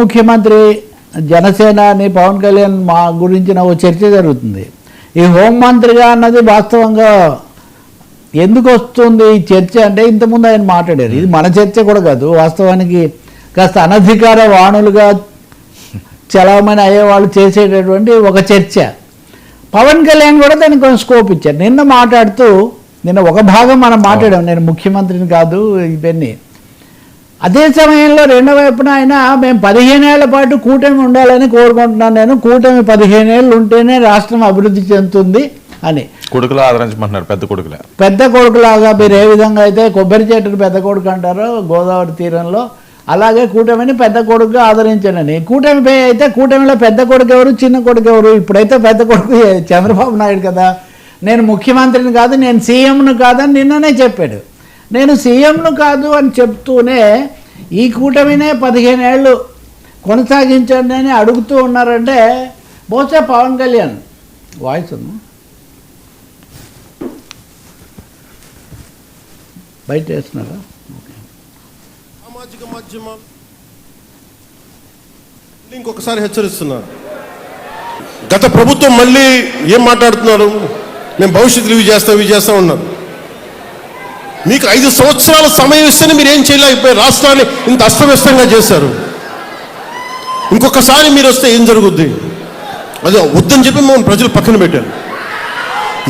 ముఖ్యమంత్రి జనసేన అని పవన్ కళ్యాణ్ మా గురించిన ఓ చర్చ జరుగుతుంది. ఈ హోంమంత్రిగా అన్నది వాస్తవంగా ఎందుకు వస్తుంది ఈ చర్చ అంటే ఇంతకుముందు ఆయన మాట్లాడారు. ఇది మన చర్చ కూడా కాదు. వాస్తవానికి కాస్త అనధికార వాణులుగా చలామణి అయ్యేవాళ్ళు చేసేటటువంటి ఒక చర్చ. పవన్ కళ్యాణ్ కూడా దానికి కొంచెం స్కోప్ ఇచ్చారు. నిన్న మాట్లాడుతూ నిన్న ఒక భాగం మనం మాట్లాడాం నేను ముఖ్యమంత్రిని కాదు ఇవన్నీ. అదే సమయంలో రెండో వైపున ఆయన మేము పదిహేను ఏళ్ళ పాటు కూటమి ఉండాలని కోరుకుంటున్నాను నేను. కూటమి పదిహేను ఏళ్ళు ఉంటేనే రాష్ట్రం అభివృద్ధి చెందుతుంది అని. కొడుకులు ఆదరించమంటున్నారు పెద్ద కొడుకులే. పెద్ద కొడుకులాగా మీరు ఏ విధంగా అయితే కొబ్బరి చెట్టును పెద్ద కొడుకు అంటారో గోదావరి తీరంలో అలాగే కూటమిని పెద్ద కొడుకుగా ఆదరించానని. కూటమిపై అయితే కూటమిలో పెద్ద కొడుకు ఎవరు చిన్న కొడుకు ఎవరు? ఇప్పుడైతే పెద్ద కొడుకు చంద్రబాబు నాయుడు కదా? నేను ముఖ్యమంత్రిని కాదు నేను సీఎంను కాదని నిన్ననే చెప్పాడు. నేను సీఎంను కాదు అని చెప్తూనే ఈ కూటమినే పదిహేను ఏళ్ళు కొనసాగించండి అని అడుగుతూ ఉన్నారంటే బహుశా పవన్ కళ్యాణ్. వాయిస్ ఉంది? బయట వేస్తున్నారా? సామాజిక మాధ్యమం. ఇంకొకసారి హెచ్చరిస్తున్నారు గత ప్రభుత్వం మళ్ళీ ఏం మాట్లాడుతున్నారు? మేము భవిష్యత్తు ఇవి చేస్తాం ఇవి చేస్తాం ఉన్నారు. మీకు ఐదు సంవత్సరాల సమయం ఇస్తేనే మీరు ఏం చేయలేకపోయారు రాష్ట్రాన్ని ఇంత అస్తవ్యస్తంగా చేశారు. ఇంకొకసారి మీరు వస్తే ఏం జరుగుద్ది? అదే వద్దని చెప్పి మేము ప్రజలు పక్కన పెట్టారు.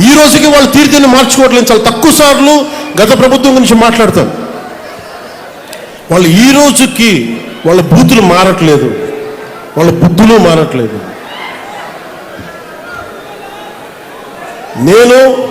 ఈ రోజుకి వాళ్ళు తీర్థాన్ని మార్చుకోవట్లేదు. చాలా తక్కువ సార్లు గత ప్రభుత్వం గురించి మాట్లాడతారు. వాళ్ళు ఈ రోజుకి వాళ్ళ బూతులు మారట్లేదు. వాళ్ళ బుద్ధులు మారట్లేదు. నేను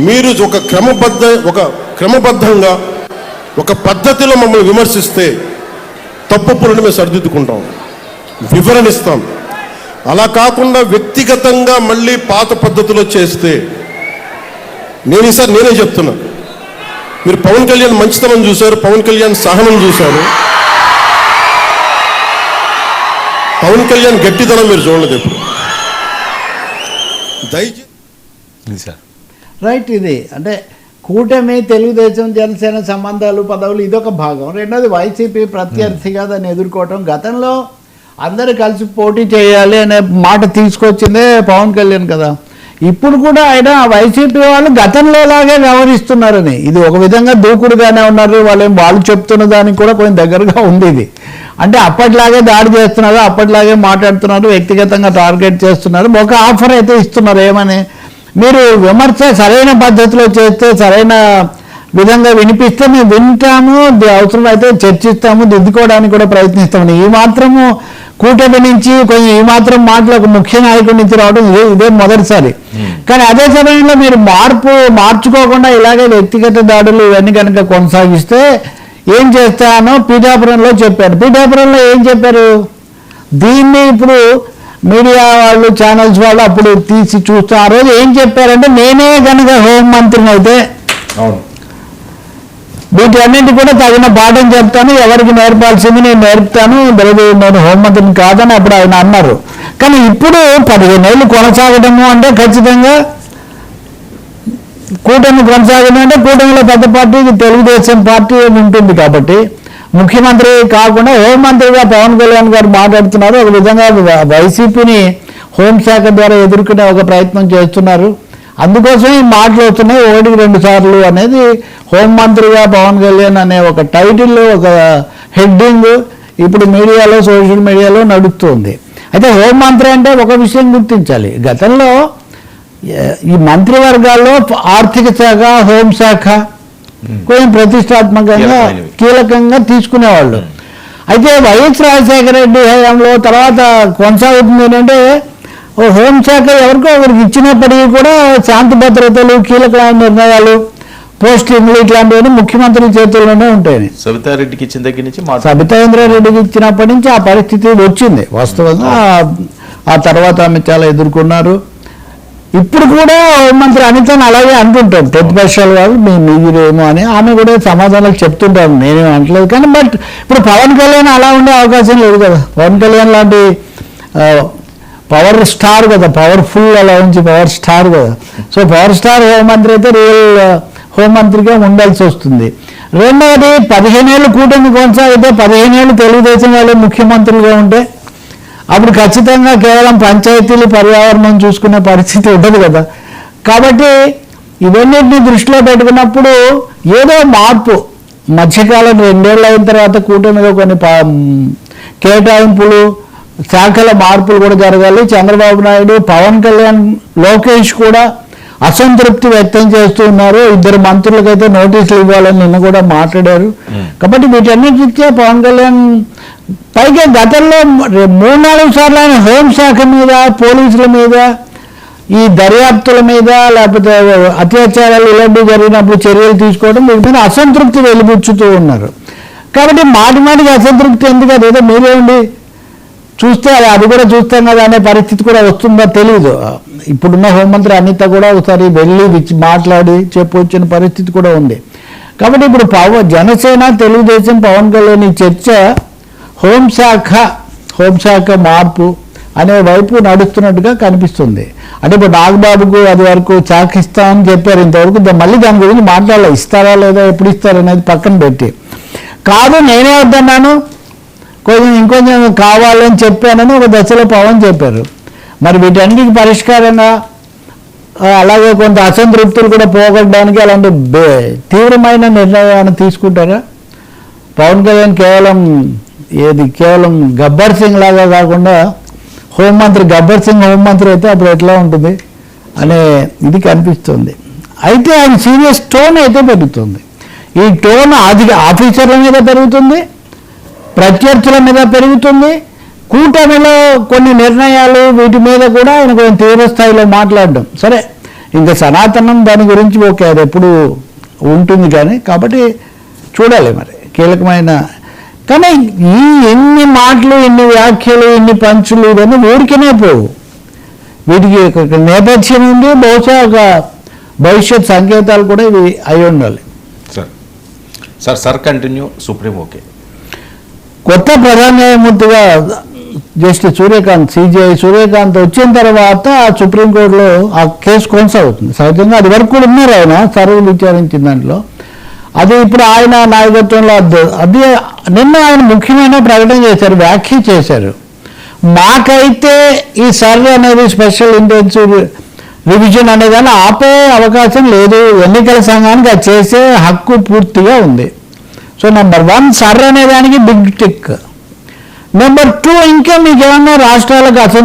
మీరు ఒక క్రమబద్ధ ఒక క్రమబద్ధంగా ఒక పద్ధతిలో మమ్మల్ని విమర్శిస్తే తప్పులను మేము సరిదిద్దుకుంటాం. వివరణిస్తాం అలా కాకుండా వ్యక్తిగతంగా మళ్ళీ పాత పద్ధతిలో చేస్తే నేను ఈసారి నేనే చెప్తున్నా. మీరు పవన్ కళ్యాణ్ మంచితనం చూశారు పవన్ కళ్యాణ్ సహనం చూశారు. పవన్ కళ్యాణ్ గట్టితనం మీరు చూడలేదు ఎప్పుడు. దయచేసి సార్. రైట్ ఇది. అంటే కూటమి తెలుగుదేశం జనసేన సంబంధాలు పదవులు ఇదొక భాగం. రెండోది వైసీపీ ప్రత్యర్థిగా దాన్ని ఎదుర్కోవటం. గతంలో అందరూ కలిసి పోటీ చేయాలి అనే మాట తీసుకొచ్చిందే పవన్ కళ్యాణ్ కదా. ఇప్పుడు కూడా ఆయన వైసీపీ వాళ్ళు గతంలో లాగే వ్యవహరిస్తున్నారని. ఇది ఒక విధంగా దూకుడుగానే ఉన్నారు. వాళ్ళేం వాళ్ళు చెప్తున్న దానికి కూడా కొంచెం దగ్గరగా ఉంది ఇది. అంటే అప్పట్లాగే దాడి చేస్తున్నారు అప్పట్లాగే మాట్లాడుతున్నారు వ్యక్తిగతంగా టార్గెట్ చేస్తున్నారు. ఒక ఆఫర్ అయితే ఇస్తున్నారు. ఏమని? మీరు విమర్శ సరైన పద్ధతిలో చేస్తే సరైన విధంగా వినిపిస్తే మేము వింటాము అవసరమైతే చర్చిస్తాము దిద్దుకోవడానికి కూడా ప్రయత్నిస్తాము. ఈ మాత్రము కూటమి నుంచి కొంచెం ఈ మాత్రం మాటలు ఒక ముఖ్య నాయకుడి నుంచి రావడం ఇదే ఇదే మొదటిసారి. కానీ అదే సమయంలో మీరు మార్పు మార్చుకోకుండా ఇలాగే వ్యక్తిగత దాడులు ఇవన్నీ కనుక కొనసాగిస్తే ఏం చేస్తానో పీఠాపురంలో చెప్పారు. పీఠాపురంలో ఏం చెప్పారు? దీన్ని ఇప్పుడు మీడియా వాళ్ళు ఛానల్స్ వాళ్ళు అప్పుడు తీసి చూస్తూ ఆ రోజు ఏం చెప్పారంటే నేనే కనుక హోం మంత్రిని అయితే అవును. వీటన్నిటి కూడా తగిన పాఠం చెప్తాను ఎవరికి నేర్పాల్సింది నేను నేర్పుతాను లేదు నేను హోంమంత్రిని కాదని అప్పుడు ఆయన అన్నారు. కానీ ఇప్పుడు పదిహేను ఏళ్ళు కొనసాగడము అంటే ఖచ్చితంగా కూటమి కొనసాగడం అంటే కూటమిలో పెద్ద పార్టీ తెలుగుదేశం పార్టీ ఉంటుంది కాబట్టి ముఖ్యమంత్రి కాకుండా హోంమంత్రిగా పవన్ కళ్యాణ్ గారు మాట్లాడుతున్నారు. ఒక విధంగా వైసీపీని హోంశాఖ ద్వారా ఎదుర్కొనే ఒక ప్రయత్నం చేస్తున్నారు. అందుకోసం ఈ మాటలు వస్తున్నాయి. ఒకటికి రెండు సార్లు అనేది హోంమంత్రిగా పవన్ కళ్యాణ్ అనే ఒక టైటిల్ ఒక హెడ్డింగ్ ఇప్పుడు మీడియాలో సోషల్ మీడియాలో నడుస్తుంది. అయితే హోంమంత్రి అంటే ఒక విషయం గుర్తించాలి. గతంలో ఈ మంత్రివర్గాల్లో ఆర్థిక శాఖ హోంశాఖ కొంచెం ప్రతిష్టాత్మకంగా. కీలకంగా తీసుకునేవాళ్ళు. అయితే వైఎస్ రాజశేఖర రెడ్డి హయాంలో తర్వాత కొనసాగుతుంది ఏంటంటే హోంశాఖ ఎవరికో ఒకరికి ఇచ్చినప్పటికీ కూడా శాంతి భద్రతలు కీలకమైన నిర్ణయాలు పోస్టింగ్లు ఇట్లాంటివన్నీ ముఖ్యమంత్రి చేతుల్లోనే ఉంటాయి. సవితారెడ్డికి ఇచ్చిన దగ్గర నుంచి మాట సబితాయింద్రారెడ్డికి ఇచ్చినప్పటి నుంచి ఆ పరిస్థితి వచ్చింది. వాస్తవంగా ఆ- ఆ తర్వాత ఆమె చాలా ఎదుర్కొన్నారు. ఇప్పుడు కూడా హోంమంత్రి అనితని అలాగే అంటుంటాం ప్రతిపక్షాలు వాళ్ళు మీ మీరేమో అని. ఆమె కూడా సమాధానాలు చెప్తుంటారు. నేనేం అంటలేదు కానీ బట్ ఇప్పుడు పవన్ కళ్యాణ్ అలా ఉండే అవకాశం లేదు కదా. పవన్ కళ్యాణ్ లాంటి పవర్ స్టార్ కదా. పవర్ఫుల్ అలా ఉంచి పవర్ స్టార్ కదా. సో పవర్ స్టార్ హోంమంత్రి అయితే రియల్ హోంమంత్రిగా ఉండాల్సి వస్తుంది. రెండవది పదిహేనేళ్ళు కూటమి కొనసాగితే పదిహేనేళ్ళు తెలుగుదేశం వాళ్ళే ముఖ్యమంత్రులుగా ఉంటే అప్పుడు ఖచ్చితంగా కేవలం పంచాయతీలు పర్యావరణం చూసుకునే పరిస్థితి ఉండదు కదా. కాబట్టి ఇవన్నిటిని దృష్టిలో పెట్టుకున్నప్పుడు ఏదో మార్పు. మధ్యకాలం రెండేళ్ళు అయిన తర్వాత కూటమిలో కొన్ని కేటాయింపులు శాఖల మార్పులు కూడా జరగాలి. చంద్రబాబు నాయుడు పవన్ కళ్యాణ్ లోకేష్ కూడా అసంతృప్తి వ్యక్తం చేస్తూ ఉన్నారు. ఇద్దరు మంత్రులకైతే నోటీసులు ఇవ్వాలని నిన్న కూడా మాట్లాడారు. కాబట్టి వీటన్నిటికే పవన్ కళ్యాణ్ పైగా గతంలో మూడు నాలుగు సార్లు ఆయన హోంశాఖ మీద పోలీసుల మీద ఈ దర్యాప్తుల మీద లేకపోతే అత్యాచారాలు ఇలాంటివి జరిగినప్పుడు చర్యలు తీసుకోవడం వీటి మీద అసంతృప్తి వెలిబుచ్చుతూ ఉన్నారు. కాబట్టి మాటి మాటికి అసంతృప్తి ఎందుకు? అదేదో మీరేండి చూస్తే అది అది కూడా చూస్తాం కదా అనే పరిస్థితి కూడా వస్తుందో తెలియదు ఇప్పుడున్న హోంమంత్రి అనిత కూడా ఒకసారి వెళ్ళి మాట్లాడి చెప్పొచ్చిన పరిస్థితి కూడా ఉంది. కాబట్టి ఇప్పుడు పవన్ జనసేన తెలుగుదేశం పవన్ కళ్యాణ్ ఈ చర్చ హోంశాఖ హోంశాఖ మార్పు అనే వైపు నడుస్తున్నట్టుగా కనిపిస్తుంది. అంటే ఇప్పుడు నాగబాబుకు అది వరకు చాక్ ఇస్తామని చెప్పారు ఇంతవరకు మళ్ళీ దాని గురించి మాట్లాడాలి ఇస్తారా లేదా ఎప్పుడు ఇస్తారా అనేది పక్కన పెట్టి. కాదు నేనే వద్దన్నాను. కొంచెం ఇంకొంచెం కావాలని చెప్పానని ఒక దశలో పవన్ చెప్పారు. మరి వీటన్నిటికి పరిష్కారంగా అలాగే కొంత అసంతృప్తులు కూడా పోగొట్టడానికి అలాంటి తీవ్రమైన నిర్ణయాన్ని తీసుకుంటారా? పవన్ కళ్యాణ్ కేవలం ఏది కేవలం గబ్బర్ సింగ్ లాగా కాకుండా హోంమంత్రి గబ్బర్ సింగ్ హోంమంత్రి అయితే అప్పుడు ఎట్లా ఉంటుంది అనే ఇది కనిపిస్తుంది. అయితే ఆయన సీరియస్ టోన్ అయితే పెరుగుతుంది. ఈ టోన్ అది ఆఫీసర్ల మీద పెరుగుతుంది ప్రత్యర్థుల మీద పెరుగుతుంది. కూటమిలో కొన్ని నిర్ణయాలు వీటి మీద కూడా ఆయన కొంచెం తీవ్ర స్థాయిలో మాట్లాడడం. సరే ఇంకా సనాతనం దాని గురించి ఓకే అది ఎప్పుడు ఉంటుంది కానీ కాబట్టి చూడాలి మరి. కీలకమైన కానీ ఈ ఎన్ని మాటలు ఎన్ని వ్యాఖ్యలు ఎన్ని పంచులు ఇవన్నీ ఊరికనే పోవు. వీటికి ఒక నేపథ్యం ఉంది బహుశా ఒక భవిష్యత్ సంకేతాలు కూడా ఇవి అయి ఉండాలి. Sir sir sir continue supreme okay. కొత్త ప్రధాన న్యాయమూర్తిగా జస్టిస్ సూర్యకాంత్ సిజిఐ సూర్యకాంత్ వచ్చిన తర్వాత సుప్రీంకోర్టులో ఆ కేసు కొనసాగుతుంది. సహజంగా అది వరకు కూడా ఉన్నారు ఆయన సర్వలు విచారించిన దాంట్లో. అది ఇప్పుడు ఆయన నాయకత్వంలో అది- అది నిన్న ఆయన ముఖ్యమైన ప్రకటన చేశారు వ్యాఖ్య చేశారు. మాకైతే ఈ సర్వే అనేది స్పెషల్ ఇంటెన్సివ్ రివిజన్ అనేదాన్ని ఆపే అవకాశం లేదు. ఎన్నికల సంఘానికి అది చేసే హక్కు పూర్తిగా ఉంది. సో నెంబర్ వన్ సర్వే అనేదానికి బిగ్ టిక్ నెంబర్ టూ ఇంకా మీకు ఏమన్నా రాష్ట్రాలకు అసలు